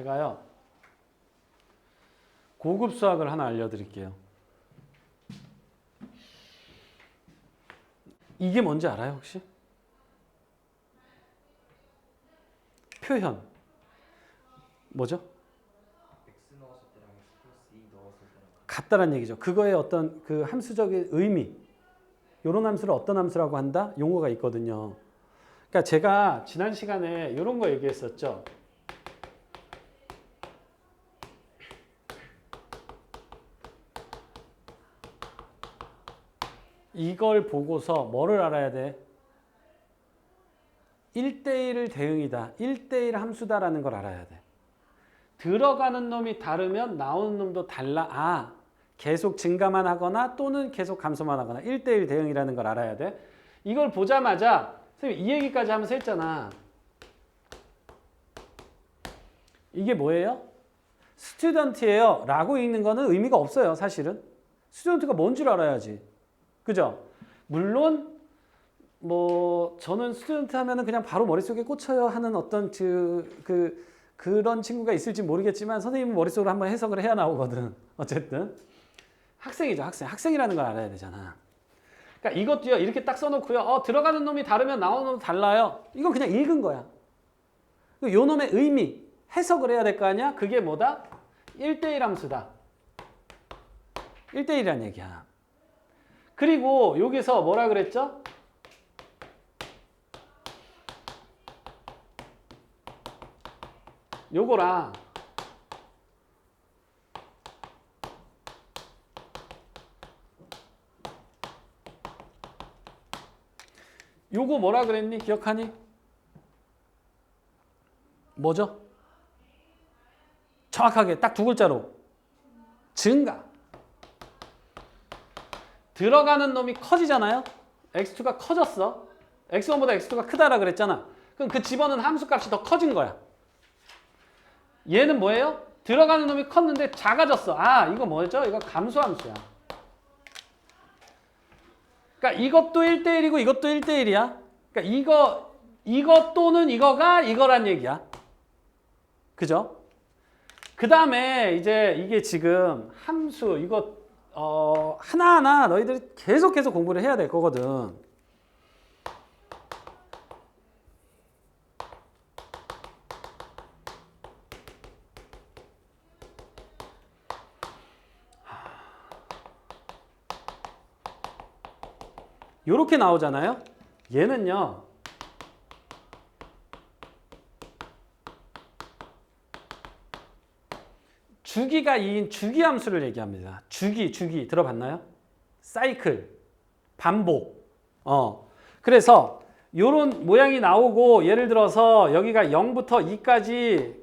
제가요 고급 수학을 하나 알려드릴게요. 이게 뭔지 알아요 혹시? 표현 뭐죠? x 넣었을 때랑 x 플러스 2 넣었을 때랑 같다란 얘기죠. 그거의 어떤 그 함수적인 의미, 요런 함수를 어떤 함수라고 한다? 용어가 있거든요. 그러니까 제가 지난 시간에 이런 거 얘기했었죠. 이걸 보고서 뭐를 알아야 돼? 1대1 대응이다. 1대1 함수다라는 걸 알아야 돼. 들어가는 놈이 다르면 나오는 놈도 달라. 아, 계속 증가만 하거나 또는 계속 감소만 하거나 1대1 대응이라는 걸 알아야 돼. 이걸 보자마자 선생님 이 얘기까지 하면서 했잖아. 이게 뭐예요? 스튜던트예요 라고 읽는 거는 의미가 없어요 사실은. 스튜던트가 뭔 줄 알아야지. 그죠? 물론 뭐 저는 스튜던트 하면은 그냥 바로 머릿속에 꽂혀요 하는 어떤 그, 그 그런 친구가 있을지 모르겠지만 선생님은 머릿속으로 한번 해석을 해야 나오거든. 어쨌든 학생이죠, 학생. 학생이라는 걸 알아야 되잖아. 그러니까 이것도요 이렇게 딱 써놓고요. 어 들어가는 놈이 다르면 나오는 놈 달라요. 이건 그냥 읽은 거야. 그요 놈의 의미 해석을 해야 될 거 아니야? 그게 뭐다? 1대1 함수다. 1대1이란 얘기야. 그리고 여기서 뭐라 그랬죠? 요거랑 요거 뭐라 그랬니? 기억하니? 뭐죠? 정확하게 딱 두 글자로 증가 들어가는 놈이 커지잖아요 x2가 커졌어 x1보다 x2가 크다라 그랬잖아 그럼 그 집어넣은 함수값이 더 커진 거야 얘는 뭐예요? 들어가는 놈이 컸는데 작아졌어. 아, 이거 뭐죠? 이거 감소함수야. 그러니까 이것도 1대1이고 이것도 1대1이야. 그러니까 이거 이거 또는 이거가 이거란 얘기야. 그죠? 그 다음에 이제 이게 지금 함수 이거 어, 하나하나 너희들이 계속해서 공부를 해야 될 거거든. 요렇게 나오잖아요. 얘는요. 주기가 2인 주기 함수를 얘기합니다. 주기, 주기 들어봤나요? 사이클, 반복. 어. 그래서 요런 모양이 나오고 예를 들어서 여기가 0부터 2까지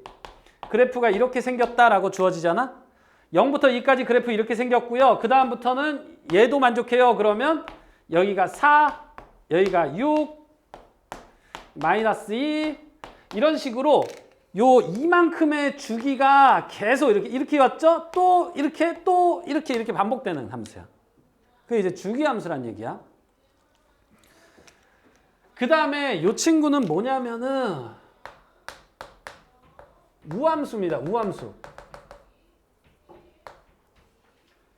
그래프가 이렇게 생겼다라고 주어지잖아. 0부터 2까지 그래프 이렇게 생겼고요. 그 다음부터는 얘도 만족해요. 그러면 여기가 4, 여기가 6, 마이너스 2 이런 식으로 요 이만큼의 주기가 계속 이렇게 이렇게 왔죠? 또 이렇게 또 이렇게 이렇게 반복되는 함수야. 그게 이제 주기 함수란 얘기야. 그 다음에 요 친구는 뭐냐면은 우함수입니다. 우함수.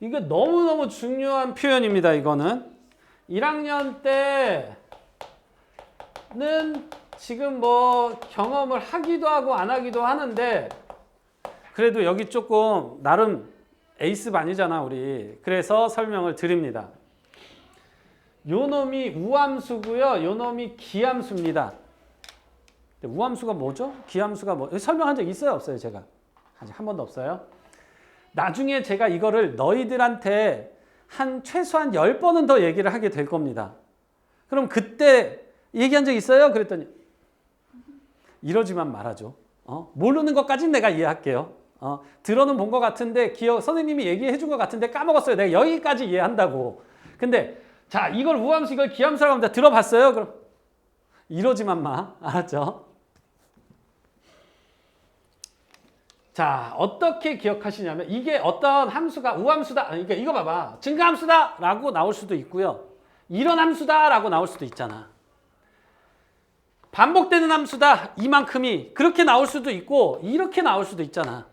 이게 너무너무 중요한 표현입니다. 이거는. 1학년 때는 지금 뭐 경험을 하기도 하고 안 하기도 하는데 그래도 여기 조금 나름 에이스 반이잖아 우리 그래서 설명을 드립니다 요 놈이 우함수고요 요 놈이 기함수입니다 우함수가 뭐죠? 기함수가 뭐 설명한 적 있어요 없어요 제가 아직 한 번도 없어요 나중에 제가 이거를 너희들한테 한 최소한 10번은 더 얘기를 하게 될 겁니다. 그럼 그때 얘기한 적 있어요? 그랬더니 이러지만 말하죠. 어? 모르는 것까지는 내가 이해할게요. 어? 들어는 본 것 같은데 기억 선생님이 얘기해 준 것 같은데 까먹었어요. 내가 여기까지 이해한다고. 근데 자 이걸 우함수 이걸 기함수라고 합니다. 들어봤어요? 그럼 이러지만 마. 알았죠? 자, 어떻게 기억하시냐면 이게 어떤 함수가 우함수다. 그러니까 이거 봐봐. 증가함수다 라고 나올 수도 있고요. 이런 함수다 라고 나올 수도 있잖아. 반복되는 함수다. 이만큼이 그렇게 나올 수도 있고 이렇게 나올 수도 있잖아.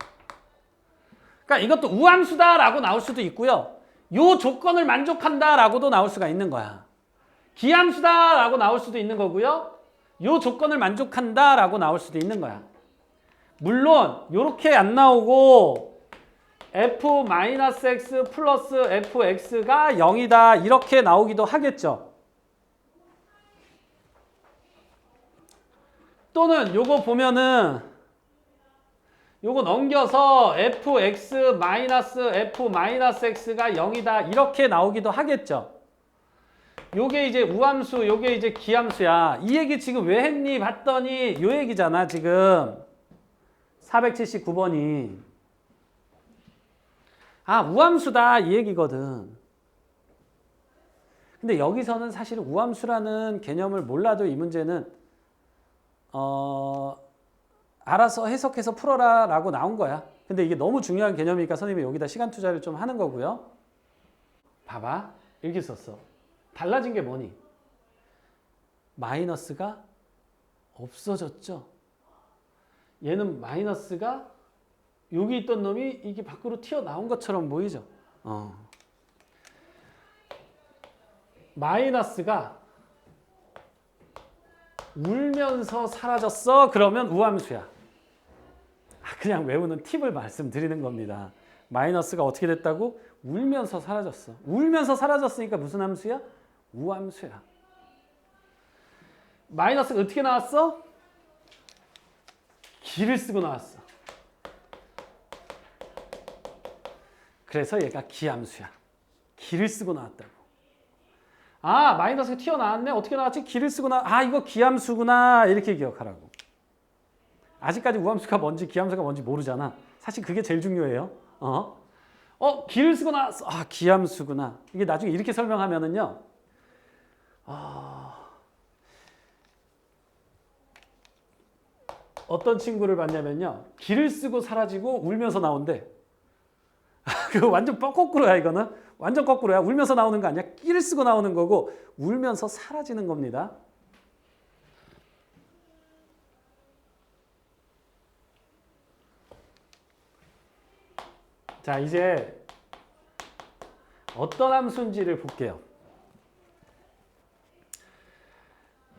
그러니까 이것도 우함수다라고 나올 수도 있고요. 요 조건을 만족한다라고도 나올 수가 있는 거야. 기함수다라고 나올 수도 있는 거고요. 요 조건을 만족한다라고 나올 수도 있는 거야. 물론 요렇게 안 나오고 f-x 플러스 fx가 0이다 이렇게 나오기도 하겠죠. 또는 요거 보면은 요거 넘겨서 fx 마이너스 f 마이너스 x가 0이다 이렇게 나오기도 하겠죠. 요게 이제 우함수, 요게 이제 기함수야. 이 얘기 지금 왜 했니? 봤더니 요 얘기잖아, 지금. 479번이. 아, 우함수다 이 얘기거든. 근데 여기서는 사실 우함수라는 개념을 몰라도 이 문제는 어 알아서 해석해서 풀어라 라고 나온 거야. 근데 이게 너무 중요한 개념이니까 선생님이 여기다 시간 투자를 좀 하는 거고요. 봐봐. 이렇게 썼어. 달라진 게 뭐니? 마이너스가 없어졌죠. 얘는 마이너스가 여기 있던 놈이 이게 밖으로 튀어나온 것처럼 보이죠. 어. 마이너스가 울면서 사라졌어. 그러면 우함수야. 아, 그냥 외우는 팁을 말씀드리는 겁니다. 마이너스가 어떻게 됐다고? 울면서 사라졌어. 울면서 사라졌으니까 무슨 함수야? 우함수야. 마이너스가 어떻게 나왔어? 기를 쓰고 나왔어. 그래서 얘가 기함수야. 기를 쓰고 나왔다고. 아, 마이너스가 튀어나왔네. 어떻게 나왔지? 기를 쓰고 나. 아, 이거 기함수구나. 이렇게 기억하라고. 아직까지 우함수가 뭔지 기함수가 뭔지 모르잖아. 사실 그게 제일 중요해요. 어? 어, 기를 나왔어. 아, 기함수구나. 이게 나중에 이렇게 설명하면은요. 아, 어떤 친구를 봤냐면요. 기를 쓰고 사라지고 울면서 나온대. 그 완전 거꾸로야 이거는. 완전 거꾸로야. 울면서 나오는 거 아니야. 끼를 쓰고 나오는 거고 울면서 사라지는 겁니다. 자, 이제 어떤 함수인지를 볼게요.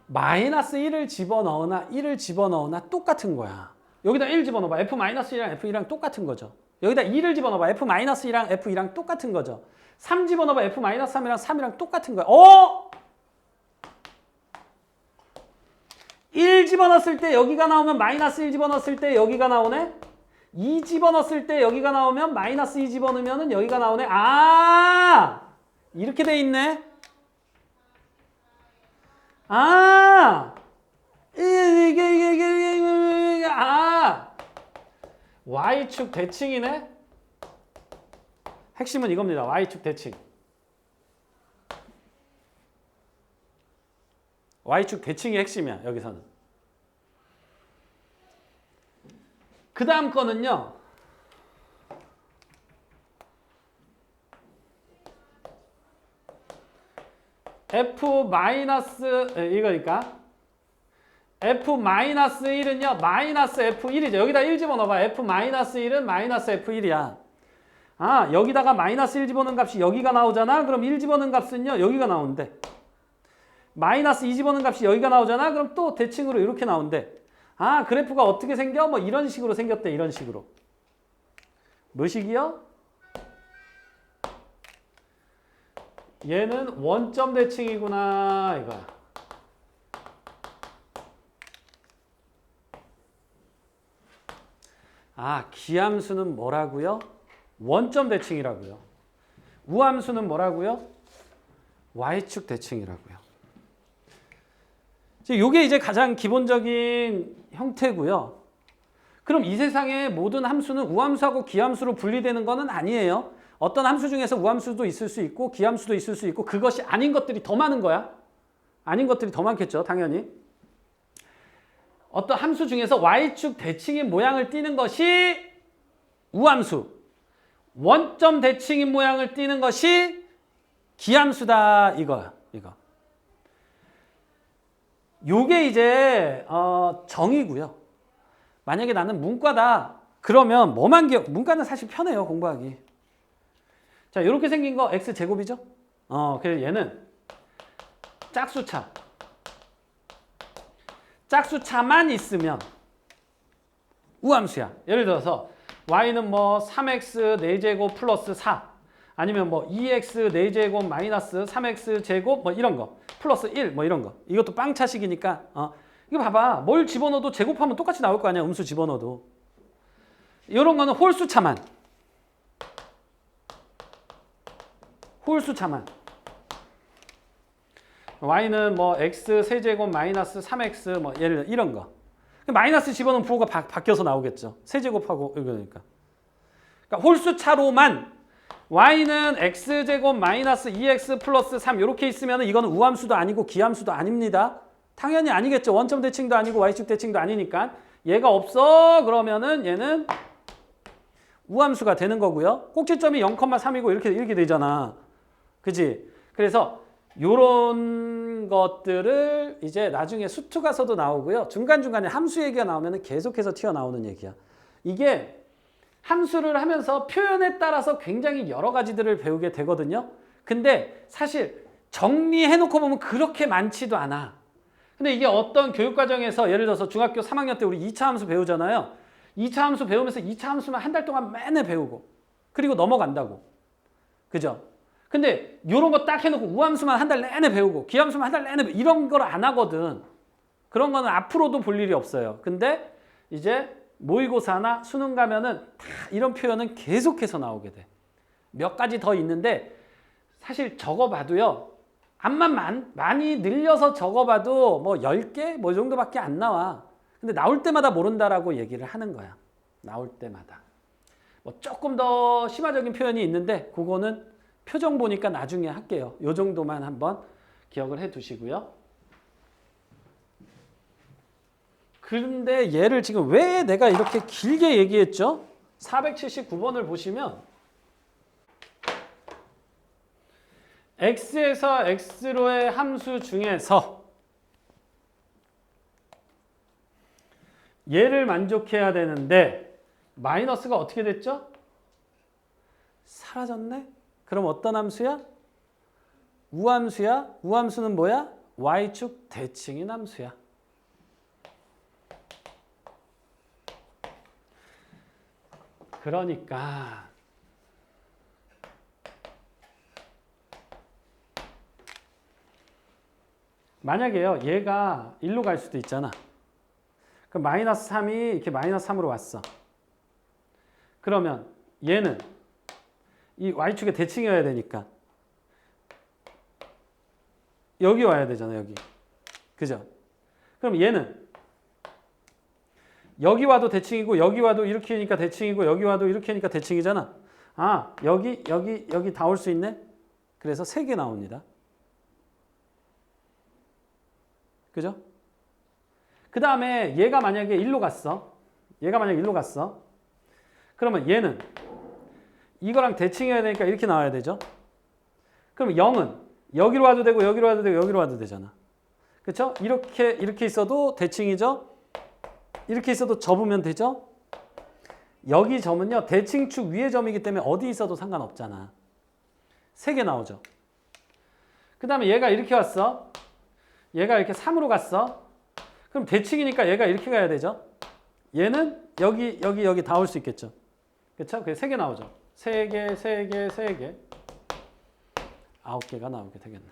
마이너스 1을 집어넣으나 1을 집어넣으나 똑같은 거야. 여기다 1 집어넣어봐. F-1이랑 F2랑 똑같은 거죠. 여기다 2를 집어넣어봐. F-2랑 F2랑 똑같은 거죠. 3 집어넣어봐. F-3이랑 3이랑 똑같은 거야. 어? 1 집어넣었을 때 여기가 나오면 마이너스 1 집어넣었을 때 여기가 나오네? 2 집어넣었을 때 여기가 나오면 마이너스 2 집어넣으면 여기가 나오네? 아! 이렇게 돼 있네? 아! 이게, 이게, 이게, 이게, 이게, 아! Y축 대칭이네? 핵심은 이겁니다. Y축 대칭. Y축 대칭이 핵심이야, 여기서는. 그 다음 거는요. F 마이너스 이거니까 F 마이너스 1은요 마이너스 F1이죠 여기다 1 집어넣어봐 F 마이너스 1은 마이너스 F1이야 아 여기다가 마이너스 1 집어넣은 값이 여기가 나오잖아 그럼 1 집어넣은 값은요 여기가 나온대 마이너스 2 집어넣은 값이 여기가 나오잖아 그럼 또 대칭으로 이렇게 나온대 아 그래프가 어떻게 생겨? 뭐 이런 식으로 생겼대 이런 식으로 뭐식이요? 얘는 원점 대칭이구나 이거야. 아 기함수는 뭐라고요? 원점 대칭이라고요. 우함수는 뭐라고요? y축 대칭이라고요. 이게 이제 가장 기본적인 형태고요. 그럼 이 세상의 모든 함수는 우함수하고 기함수로 분리되는 것은 아니에요. 어떤 함수 중에서 우함수도 있을 수 있고 기함수도 있을 수 있고 그것이 아닌 것들이 더 많은 거야. 아닌 것들이 더 많겠죠. 당연히. 어떤 함수 중에서 y축 대칭인 모양을 띠는 것이 우함수. 원점 대칭인 모양을 띠는 것이 기함수다 이거야. 이거. 요게 이제 어, 정이고요. 만약에 나는 문과다. 그러면 뭐만 기억? 문과는 사실 편해요 공부하기. 자 이렇게 생긴 거 x 제곱이죠. 어 그래서 얘는 짝수차. 짝수차만 있으면 우함수야. 예를 들어서 y는 뭐 3x 4제곱 플러스 4 아니면 뭐 2x 4제곱 마이너스 3x 제곱 뭐 이런 거 플러스 1 뭐 이런 거. 이것도 빵차식이니까 어. 이거 봐봐. 뭘 집어넣어도 제곱하면 똑같이 나올 거 아니야 음수 집어넣어도. 이런 거는 홀수차만. 홀수차만. y는 뭐 x 세제곱 마이너스 3x 뭐 예를 이런 거 마이너스 집어넣으면 부호가 바, 바뀌어서 나오겠죠 세제곱하고 이거니까 그러니까 홀수 차로만 y는 x제곱 마이너스 2x 플러스 3 이렇게 있으면 이거는 우함수도 아니고 기함수도 아닙니다. 당연히 아니겠죠. 원점 대칭도 아니고 y축 대칭도 아니니까 얘가 없어 그러면은 얘는 우함수가 되는 거고요. 꼭지점이 0,3이고 이렇게 이렇게 되잖아. 그지? 그래서 요런 것들을 이제 나중에 수투 가서도 나오고요. 중간중간에 함수 얘기가 나오면 계속해서 튀어나오는 얘기야. 이게 함수를 하면서 표현에 따라서 굉장히 여러 가지들을 배우게 되거든요. 근데 사실 정리해 놓고 보면 그렇게 많지도 않아. 근데 이게 어떤 교육 과정에서 예를 들어서 중학교 3학년 때 우리 2차 함수 배우잖아요. 2차 함수 배우면서 2차 함수만 한 달 동안 매일 배우고 그리고 넘어간다고. 그죠? 근데 이런 거 딱 해놓고 우함수만 한 달 내내 배우고 기함수만 한 달 내내 배우고 이런 걸 안 하거든. 그런 거는 앞으로도 볼 일이 없어요. 근데 이제 모의고사나 수능 가면은 다 이런 표현은 계속해서 나오게 돼. 몇 가지 더 있는데 사실 적어봐도요. 암만 많, 많이 늘려서 적어봐도 뭐 10개 뭐 정도밖에 안 나와. 근데 나올 때마다 모른다라고 얘기를 하는 거야. 나올 때마다. 뭐 조금 더 심화적인 표현이 있는데 그거는 표정 보니까 나중에 할게요. 요 정도만 한번 기억을 해 두시고요. 그런데 얘를 지금 왜 내가 이렇게 길게 얘기했죠? 479번을 보시면 x에서 x로의 함수 중에서 얘를 만족해야 되는데 마이너스가 어떻게 됐죠? 사라졌네? 그럼 어떤 함수야? 우함수야? 우함수는 뭐야? y축 대칭인 함수야. 그러니까 만약에요 얘가 1로 갈 수도 있잖아 그럼 마이너스 3이 이렇게 마이너스 3으로 왔어 그러면 얘는 이 y축의 대칭이어야 되니까 여기 와야 되잖아 여기 그죠 그럼 얘는 여기 와도 대칭이고 여기 와도 이렇게 하니까 대칭이고 여기 와도 이렇게 하니까 대칭이잖아. 아 여기 여기 여기 다 올 수 있네. 그래서 세 개 나옵니다. 그죠? 그 다음에 얘가 만약에 1로 갔어. 얘가 만약에 1로 갔어. 그러면 얘는 이거랑 대칭해야 되니까 이렇게 나와야 되죠. 그럼 0은 여기로 와도 되고 여기로 와도 되고 여기로 와도 되잖아. 그렇죠? 이렇게 이렇게 있어도 대칭이죠. 이렇게 있어도 접으면 되죠? 여기 점은요 대칭축 위의 점이기 때문에 어디 있어도 상관없잖아. 세 개 나오죠. 그 다음에 얘가 이렇게 왔어. 얘가 이렇게 3으로 갔어. 그럼 대칭이니까 얘가 이렇게 가야 되죠. 얘는 여기 여기 여기 다 올 수 있겠죠. 그렇죠? 그게 세 개 나오죠. 세 개, 세 개, 세 개. 아홉 개가 나오게 되겠네.